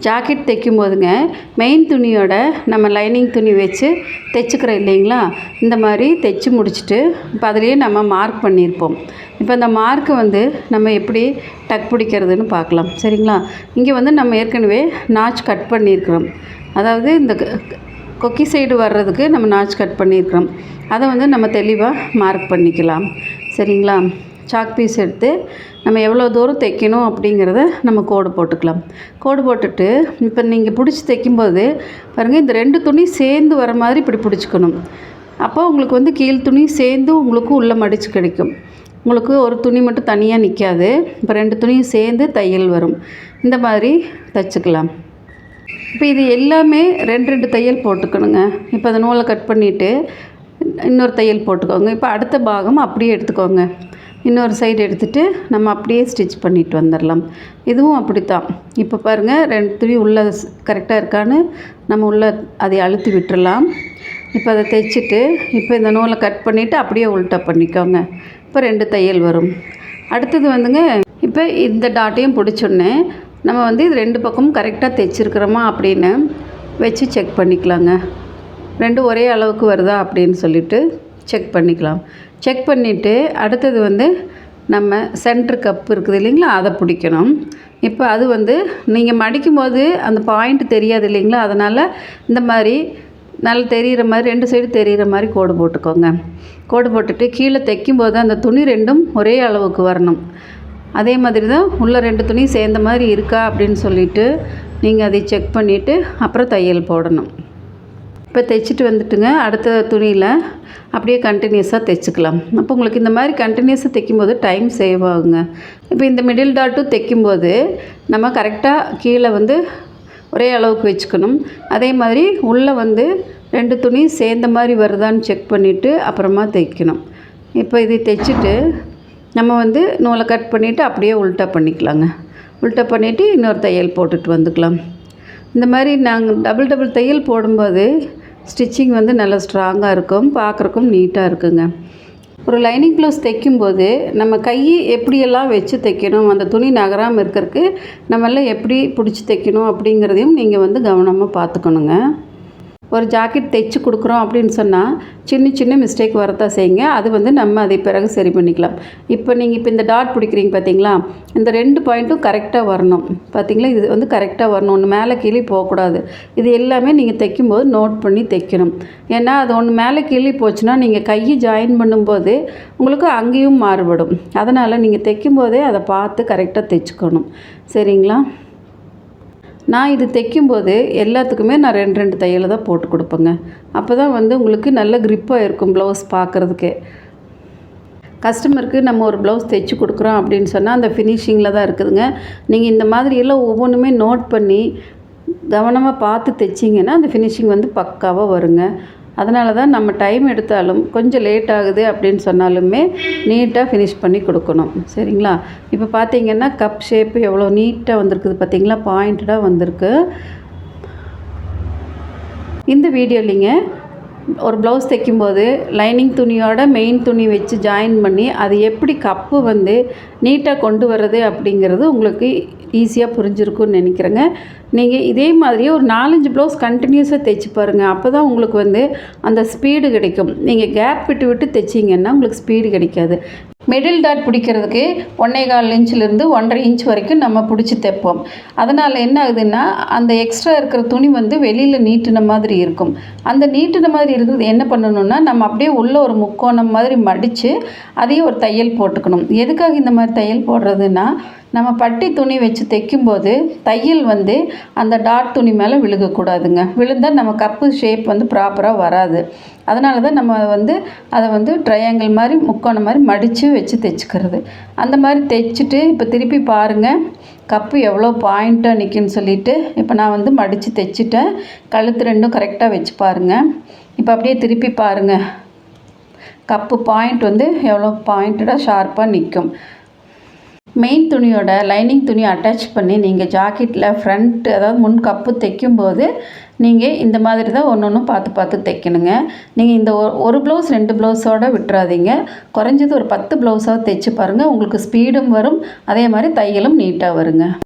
Jacket தைக்கும் போதுங்க main துணியோட நம்ம லைனிங் துணி வச்சு தைச்சிக்கிறோம் இல்லைங்களா? இந்த மாதிரி தைச்சி முடிச்சுட்டு இப்போ அதுலேயே நம்ம மார்க் பண்ணியிருப்போம். இப்போ இந்த மார்க்கு வந்து நம்ம எப்படி டக் பிடிக்கிறதுன்னு பார்க்கலாம். சரிங்களா? இங்கே வந்து நம்ம ஏற்கனவே நாச் கட் பண்ணியிருக்கிறோம். அதாவது இந்த க- கொக்கி சைடு வர்றதுக்கு நம்ம நாச் கட் பண்ணியிருக்கிறோம். அதை வந்து நம்ம தெளிவாக மார்க் பண்ணிக்கலாம். சரிங்களா? சாக் பீஸ் எடுத்து நம்ம எவ்வளோ தூரம் தைக்கணும் அப்படிங்கிறத நம்ம கோடு போட்டுக்கலாம். கோடு போட்டுட்டு இப்போ நீங்கள் பிடிச்சி தைக்கும்போது பாருங்கள் இந்த ரெண்டு துணி சேர்ந்து வர மாதிரி இப்படி பிடிச்சிக்கணும். அப்போ உங்களுக்கு வந்து கீழ் துணி சேர்ந்து உங்களுக்கு உள்ளே மடித்து கிடைக்கும். உங்களுக்கு ஒரு துணி மட்டும் தனியாக நிற்காது இப்போ ரெண்டு துணியும் சேர்ந்து தையல் வரும். இந்த மாதிரி தைச்சிக்கலாம். இப்போ இது எல்லாமே ரெண்டு ரெண்டு தையல் போட்டுக்கணுங்க. இப்போ அந்த நூலை கட் பண்ணிவிட்டு இன்னொரு தையல் போட்டுக்கோங்க. இப்போ அடுத்த பாகம் அப்படியே எடுத்துக்கோங்க. இன்னொரு சைடு எடுத்துகிட்டு நம்ம அப்படியே ஸ்டிச் பண்ணிட்டு வந்துடலாம். இதுவும் அப்படித்தான். இப்போ பாருங்கள் ரெண்டு துணி உள்ளே கரெக்டாக இருக்கான்னு நம்ம உள்ளே அதை அழுத்தி விட்டுறலாம். இப்போ அதை தைச்சிட்டு இப்போ இந்த நூலை கட் பண்ணிவிட்டு அப்படியே உல்ட்டா பண்ணிக்கோங்க. இப்போ ரெண்டு தையல் வரும். அடுத்தது வந்துங்க இப்போ இந்த டாட்டையும் பிடிச்சோன்னே நம்ம வந்து இது ரெண்டு பக்கமும் கரெக்டாக தைச்சிருக்கிறோமா அப்படின்னு வச்சு செக் பண்ணிக்கலாங்க. ரெண்டும் ஒரே அளவுக்கு வருதா அப்படின்னு சொல்லிவிட்டு செக் பண்ணிக்கலாம். செக் பண்ணிவிட்டு அடுத்தது வந்து நம்ம சென்ட்ரு கப் இருக்குது இல்லைங்களா? அதை பிடிக்கணும். இப்போ அது வந்து நீங்கள் மடிக்கும்போது அந்த பாயிண்ட் தெரியாது இல்லைங்களா? அதனால் இந்த மாதிரி நல்லா தெரிகிற மாதிரி ரெண்டு சைடு தெரிகிற மாதிரி கோடு போட்டுக்கோங்க. கோடு போட்டுட்டு கீழே தைக்கும்போது அந்த துணி ரெண்டும் ஒரே அளவுக்கு வரணும். அதே மாதிரி தான் உள்ள ரெண்டு துணி சேர்ந்த மாதிரி இருக்கா அப்படின்னு சொல்லிட்டு நீங்கள் அதை செக் பண்ணிவிட்டு அப்புறம் தையல் போடணும். இப்போ தைச்சிட்டு வந்துட்டுங்க அடுத்த துணியில் அப்படியே கண்டினியூஸாக தைச்சிக்கலாம். அப்போ உங்களுக்கு இந்த மாதிரி கண்டினியூஸாக தைக்கும்போது டைம் சேவ் ஆகுங்க. இப்போ இந்த மிடில் டாட்டும் தைக்கும்போது நம்ம கரெக்டாக கீழே வந்து ஒரே அளவுக்கு வச்சுக்கணும். அதே மாதிரி உள்ளே வந்து ரெண்டு துணி சேர்ந்த மாதிரி வருதான்னு செக் பண்ணிவிட்டு அப்புறமா தைக்கணும். இப்போ இதை தைச்சிட்டு நம்ம வந்து நூலை கட் பண்ணிவிட்டு அப்படியே உல்ட்டா பண்ணிக்கலாங்க. உல்ட்டா பண்ணிவிட்டு இன்னொரு தையல் போட்டுட்டு வந்துக்கலாம். இந்த மாதிரி நாங்கள் டபுள் டபுள் தையல் போடும்போது ஸ்டிச்சிங் வந்து நல்லா ஸ்ட்ராங்காக இருக்கும் பார்க்குறக்கும் நீட்டாக இருக்குங்க. ஒரு லைனிங் ப்ளவுஸ் தைக்கும்போது நம்ம கையை எப்படியெல்லாம் வச்சு தைக்கணும் அந்த துணி நகராமல் இருக்கிறதுக்கு நம்மளாம் எப்படி பிடிச்சி தைக்கணும் அப்படிங்கிறதையும் நீங்கள் வந்து கவனமாக பார்த்துக்கணுங்க. ஒரு ஜாக்கெட் தைச்சி கொடுக்குறோம் அப்படின்னு சொன்னால் சின்ன சின்ன மிஸ்டேக் வரத்தான் செய்யுங்க. அது வந்து நம்ம அதை பிறகு சரி பண்ணிக்கலாம். இப்போ நீங்கள் இப்போ இந்த டாட் பிடிக்கிறீங்க பார்த்தீங்களா இந்த ரெண்டு பாயிண்ட்டும் கரெக்டாக வரணும். பார்த்தீங்களா இது வந்து கரெக்டாக வரணும். ஒன்று மேலே கீழே போகக்கூடாது. இது எல்லாமே நீங்கள் தைக்கும்போது நோட் பண்ணி தைக்கணும். ஏன்னா அது ஒன்று மேலே கீழே போச்சுன்னா நீங்கள் கையை ஜாயின் பண்ணும்போது உங்களுக்கு அங்கேயும் மாறுபடும். அதனால் நீங்கள் தைக்கும்போதே அதை பார்த்து கரெக்டாக தைச்சுக்கணும். சரிங்களா? நான் இது தைக்கும்போது எல்லாத்துக்குமே நான் ரெண்டு ரெண்டு தையலை தான் போட்டு கொடுப்பேங்க. அப்போ தான் வந்து உங்களுக்கு நல்ல க்ரிப்பாக இருக்கும் ப்ளவுஸ் பார்க்குறதுக்கே. கஸ்டமருக்கு நம்ம ஒரு ப்ளவுஸ் தைச்சி கொடுக்குறோம் அப்படின்னு சொன்னால் அந்த ஃபினிஷிங்கில் தான் இருக்குதுங்க. நீங்கள் இந்த மாதிரியெல்லாம் ஒவ்வொன்றுமே நோட் பண்ணி கவனமாக பார்த்து தைச்சிங்கன்னா அந்த ஃபினிஷிங் வந்து பக்காவாக வருங்க. அதனால தான் நம்ம டைம் எடுத்தாலும் கொஞ்சம் லேட் ஆகுது அப்படின்னு சொன்னாலுமே நீட்டாக ஃபினிஷ் பண்ணி கொடுக்கணும். சரிங்களா? இப்போ பார்த்தீங்கன்னா கப் ஷேப்பு எவ்வளோ நீட்டாக வந்திருக்குது பார்த்தீங்களா பாயிண்டடாக வந்திருக்கு. இந்த வீடியோலிங்க ஒரு ப்ளவுஸ் தைக்கும்போது லைனிங் துணியோட மெயின் துணி வச்சு ஜாயின் பண்ணி அது எப்படி கப்பு வந்து நீட்டாக கொண்டு வர்றது அப்படிங்கிறது உங்களுக்கு ஈஸியாக புரிஞ்சிருக்கும்னு நினைக்கிறேங்க. நீங்கள் இதே மாதிரியே ஒரு நாலஞ்சு ப்ளவுஸ் கண்டினியூஸாக தைச்சி பாருங்கள் அப்போ தான் உங்களுக்கு வந்து அந்த ஸ்பீடு கிடைக்கும். நீங்கள் கேப் விட்டு விட்டு தைச்சிங்கன்னா உங்களுக்கு ஸ்பீடு கிடைக்காது. மிடில் டாட் பிடிக்கிறதுக்கு ஒன்றே கால் இன்ச்சிலேருந்து ஒன்றரை இன்ச் வரைக்கும் நம்ம பிடிச்சி தைப்போம். அதனால் என்ன ஆகுதுன்னா அந்த எக்ஸ்ட்ரா இருக்கிற துணி வந்து வெளியில் நீட்டின மாதிரி இருக்கும். அந்த நீட்டின மாதிரி இருக்கிறது என்ன பண்ணணும்னா நம்ம அப்படியே உள்ளே ஒரு முக்கோணம் மாதிரி மடித்து அதையும் ஒரு தையல் போட்டுக்கணும். எதுக்காக இந்த மாதிரி தையல் போடுறதுன்னா நம்ம பட்டி துணி வச்சு தைக்கும்போது தையல் வந்து அந்த டாட் துணி மேலே விழுகக்கூடாதுங்க. விழுந்தால் நம்ம கப்பு ஷேப் வந்து ப்ராப்பராக வராது. அதனால தான் நம்ம வந்து அதை வந்து ட்ரையாங்கிள் மாதிரி முக்கோணம் மாதிரி மடித்து வச்சு தைச்சிக்கிறது. அந்த மாதிரி தைச்சிட்டு இப்போ திருப்பி பாருங்கள் கப்பு எவ்வளோ பாயிண்ட்டாக நிற்குன்னு சொல்லிட்டு இப்போ நான் வந்து மடித்து தைச்சிட்டேன். கழுத்து ரெண்டும் கரெக்டாக வச்சு பாருங்கள் இப்போ அப்படியே திருப்பி பாருங்கள் கப்பு பாயிண்ட் வந்து எவ்வளோ பாயிண்டடாக ஷார்ப்பாக நிற்கும் மெயின் துணியோட லைனிங் துணி அட்டாச் பண்ணி நீங்கள் ஜாக்கெட்டில் ஃப்ரண்ட் அதாவது முன் கப்பு தைக்கும்போது நீங்கள் இந்த மாதிரி தான் ஒன்று ஒன்று பார்த்து பார்த்து தைக்கணுங்க. நீங்கள் இந்த ஒரு ஒரு ப்ளவுஸ் ரெண்டு ப்ளவுஸோடு விட்டுறாதீங்க. குறைஞ்சது ஒரு பத்து ப்ளவுஸாக தைச்சி பாருங்கள் உங்களுக்கு ஸ்பீடும் வரும். அதே மாதிரி தையலும் நீட்டாக வருங்க.